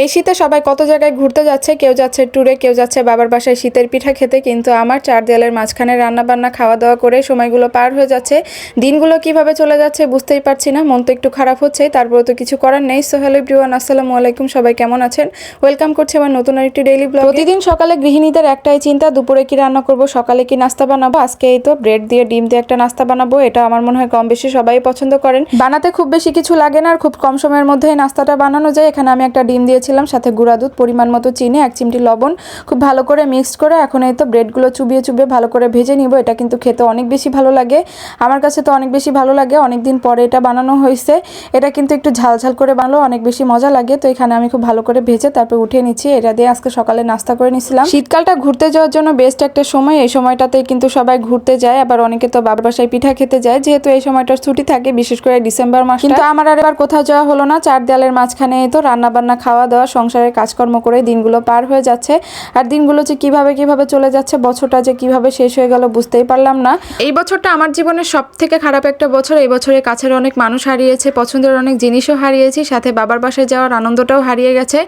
এই শীতে সবাই কত জায়গায় ঘুরতে যাচ্ছে, কেউ যাচ্ছে ট্যুরে কেউ যাচ্ছে বাবার বাসায় শীতের পিঠা খেতে, কিন্তু আমার চার দেয়ালের মাঝখানে রান্না বান্না খাওয়া দাওয়া করে সময়গুলো পার হয়ে যাচ্ছে। দিনগুলো কীভাবে চলে যাচ্ছে বুঝতেই পারছি না, মন তো একটু খারাপ হচ্ছে তারপরে তো কিছু করার নেই। সো হ্যালো আসসালামু আলাইকুম, সবাই কেমন আছেন? ওয়েলকাম করছি আমার নতুন আরেকটি ডেইলি ব্লগ প্রতিদিন সকালে গৃহিণীদের একটাই চিন্তা, দুপুরে কি রান্না করব, সকালে কি নাস্তা বানাবো? আজকে এই তো ব্রেড দিয়ে, ডিম দিয়ে একটা নাস্তা বানাবো, এটা আমার মনে হয় কম বেশি সবাই পছন্দ করেন। বানাতে খুব বেশি কিছু লাগে না, আর খুব কম সময়ের মধ্যে নাস্তাটা বানানো যায়। এখানে আমি একটা ডিম দিয়েছিলাম সাথে গুঁড়া দুধ, পরিমাণ মতো চিনি, এক চিমটি লবণ, খুব ভালো করে মিক্সড করে এখন এই তো ব্রেডগুলো চুবিয়ে চুবিয়ে ভালো করে ভেজে নিব। এটা কিন্তু খেতে অনেক বেশি ভালো লাগে। আমার কাছে তো অনেক বেশি ভালো লাগে অনেক দিন পরে এটা বানানো হয়েছে। এটা কিন্তু একটু ঝাল ঝাল করে বানালো, অনেক বেশি মজা লাগে। তো এখানে আমি খুব ভালো করে ভেজে তারপর উঠিয়ে নিচ্ছি। এটা দিয়ে আজকে সকালে নাস্তা করে নিছিলাম। শীতকালটা ঘুরতে যাওয়ার জন্য বেস্ট একটা সময়। এই সময়টাতে কিন্তু সবাই ঘুরতে যায়। আবার অনেকে তো বাবার বাসায় পিঠা খেতে যায়। যেহেতু এই সময়টা ছুটি থাকে, বিশেষ করে ডিসেম্বর মাস কিন্তু আমার আর এবার কোথাও যাওয়া হলো না। চার দেয়ালের মাঝখানে তো রান্না বান্না খাওয়া দাওয়া সংসারের কাজকর্ম করে দিনগুলো পার হয়ে যাচ্ছে। আর দিনগুলো যে কীভাবে কীভাবে চলে যাচ্ছে, বছরটা যে কীভাবে শেষ হয়ে গেল বুঝতেই পারলাম না। এই বছরটা আমার জীবনের সব থেকে খারাপ একটা বছর। এই বছরে কাছের অনেক মানুষ হারিয়েছে, পছন্দের অনেক জিনিসও হারিয়েছি, সাথে বাবার বাসায় যাওয়ার আনন্দটাও হারিয়ে গেছে।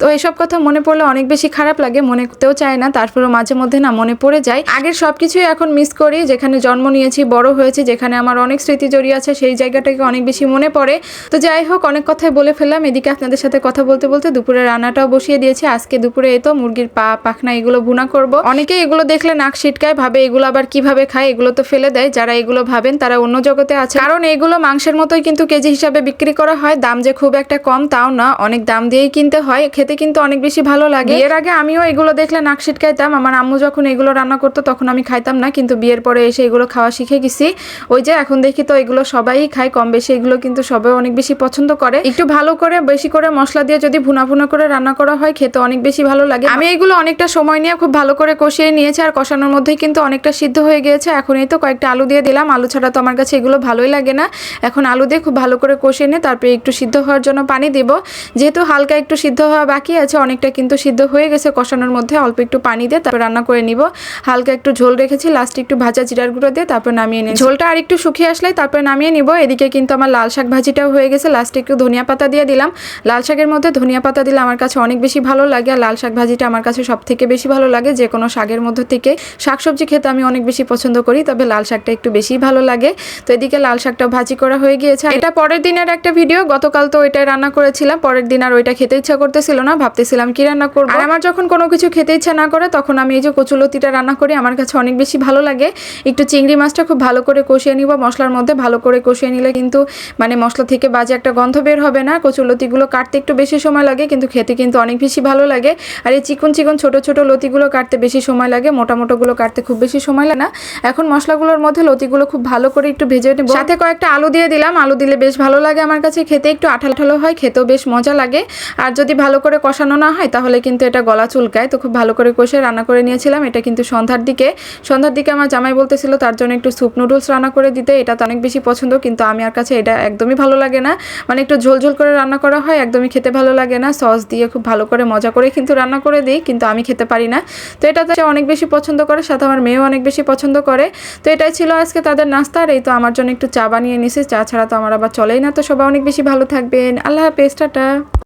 তো এইসব কথা মনে পড়লে অনেক বেশি খারাপ লাগে মনে করতেও চায় না, তারপরেও মাঝে মধ্যে না মনে পড়ে যায়। আগের সব কিছুই এখন মিস করি, যেখানে জন্ম নিয়েছি, বড় হয়েছি, যেখানে আমার অনেক স্মৃতি জড়িয়ে আছে, সেই জায়গাটাকে অনেক বেশি মনে পড়ে। তো যাই হোক, অনেক কথাই বলে ফেললাম, এদিকে আপনাদের সাথে কথা বলতে বলতে দুপুরে রান্নাটাও বসিয়ে দিয়েছি। আজকে দুপুরে এই তো মুরগির পা, পাখনা এগুলো ভুনা করব। অনেকে এগুলো দেখলে নাক ছিটকায়, ভাবে এগুলো আবার কীভাবে খায়, এগুলো তো ফেলে দেয়। যারা এগুলো ভাবেন, তারা অন্য জগতে আছে। কারণ এগুলো মাংসের মতোই কিন্তু কেজি হিসাবে বিক্রি করা হয়। দাম যে খুব একটা কম, তাও না। অনেক দাম দিয়েই কিনতে হয়। খেতে কিন্তু অনেক বেশি ভালো লাগে। এর আগে আমিও এগুলো দেখলে নাক ছিটকাইতাম। আমার আম্মু যখন এগুলো রান্না করতো, তখন আমি খাইতাম না। কিন্তু বিয়ের পরে এসে এগুলো খাওয়া শিখে গেছি। ওই যে এখন দেখি তো এগুলো সবাই খায়। কম বেশি এগুলো কিন্তু সবাই অনেক বেশি পছন্দ করে। একটু ভালো করে, বেশি করে মশলা দিয়ে যদি ভুনা ভুনা করে রান্না করা হয়, খেতে অনেক বেশি ভালো লাগে। আমি এগুলো অনেকটা সময় নিয়ে খুব ভালো করে কষিয়ে নিয়েছি আর কষানোর মধ্যেই কিন্তু অনেকটা সিদ্ধ হয়ে গিয়েছে। এখন এই তো কয়েকটা আলু দিয়ে দিলাম। আলু ছাড়া তো আমার কাছে এগুলো ভালোই লাগে না। এখন আলু দিয়ে খুব ভালো করে কষিয়ে নিয়ে তারপরে একটু সিদ্ধ হওয়ার জন্য পানি দিব। যেহেতু হালকা একটু সিদ্ধ হওয়া বাকি আছে, অনেকটা কিন্তু সিদ্ধ হয়ে গেছে কষানোর মধ্যে। অল্প একটু পানি দিয়ে তারপর রান্না করে নিব। হালকা একটু ঝোল রেখেছি। লাস্টে একটু ভাজা জিরার গুঁড়ো দিয়ে তারপর নামিয়ে নিই ঝোলটা আর একটু শুকিয়ে আসলে তারপর নামিয়ে নিব। এদিকে কিন্তু আমার লাল শাক ভাজিটাও হয়ে গেছে। লাস্টে একটু ধনিয়া পাতা দিয়ে দিলাম। লাল শাকের মধ্যে ধনিয়া পাতা দিলে আমার কাছে অনেক বেশি ভালো লাগে আর লাল শাক ভাজিটা আমার কাছে সব থেকে বেশি ভালো লাগে। যে কোনো শাকের মধ্যে থেকে শাকসবজি খেতে আমি অনেক বেশি পছন্দ করি, তবে লাল শাকটা একটু বেশি ভালো লাগে। তো এদিকে লাল শাকটা ভাজি করা হয়ে গিয়েছে। এটা পরের দিনের একটা ভিডিও গতকাল তো ওইটাই রান্না করেছিলাম, পরের দিন আর ওইটা খেতে ইচ্ছা করতেছিল না, ভাবতেছিলাম কি রান্না করব। আর আমার যখন কোনো কিছু খেতে ইচ্ছা না করে, তখন আমি এই যে কচুলতিটা রান্না করি, আমার কাছে অনেক বেশি ভালো লাগে। একটু চিংড়ি মাছটা খুব ভালো করে কষিয়ে নিব, মশলার মধ্যে ভালো করে কষিয়ে নিলে কিন্তু মানে মশলা থেকে বাজে একটা গন্ধ বের হবে না। কচুলতিগুলো কাটতে একটু বেশি সময় লাগে। কিন্তু খেতে কিন্তু অনেক বেশি ভালো লাগে। আর এই চিকন চিকন ছোট ছোট লতিগুলো কাটতে বেশি সময় লাগে, মোটা মোটোগুলো কাটতে খুব বেশি সময় লাগে না। এখন মশলাগুলোর মধ্যে লতিগুলো খুব ভালো করে একটু ভেজে নেব। সাথে কয়েকটা আলু দিয়ে দিলাম, আলু দিলে বেশ ভালো লাগে আমার কাছে, খেতে একটু আঠালো হয়, খেতেও বেশ মজা লাগে। আর যদি ভালো করে কষানো না হয়, তাহলে কিন্তু এটা গলা চুলকায়। তো খুব ভালো করে কষে রান্না করে নিয়েছিলাম, এটা কিন্তু সন্ধ্যার দিকে। সন্ধ্যার দিকে আমার জামাই বলতেছিল তার জন্য একটু স্যুপ নুডলস রান্না করে দিতে, এটা তো অনেক বেশি পছন্দ, কিন্তু আমি আর কাছে এটা একদমই ভালো লাগে না। মানে একটু ঝোল ঝোল করে রান্না করা হয়, একদমই খেতে ভালো লাগে না। সস দিয়ে খুব ভালো করে মজা করে কিন্তু রান্না করে দিই, কিন্তু আমি খেতে পারি না। তো এটা তো অনেক বেশি পছন্দ করে, সাথে আমার মেয়েও অনেক বেশি পছন্দ করে। তো এটাই ছিল আজকে তাদের নাস্তা, আর এই তো আমার জন্য একটু চা বানিয়ে নিছে। চা ছাড়া তো আমার আবার চলেই না, তো সবাই অনেক বেশি ভালো থাকবেন। আল্লাহ হাফেজ, টাটা।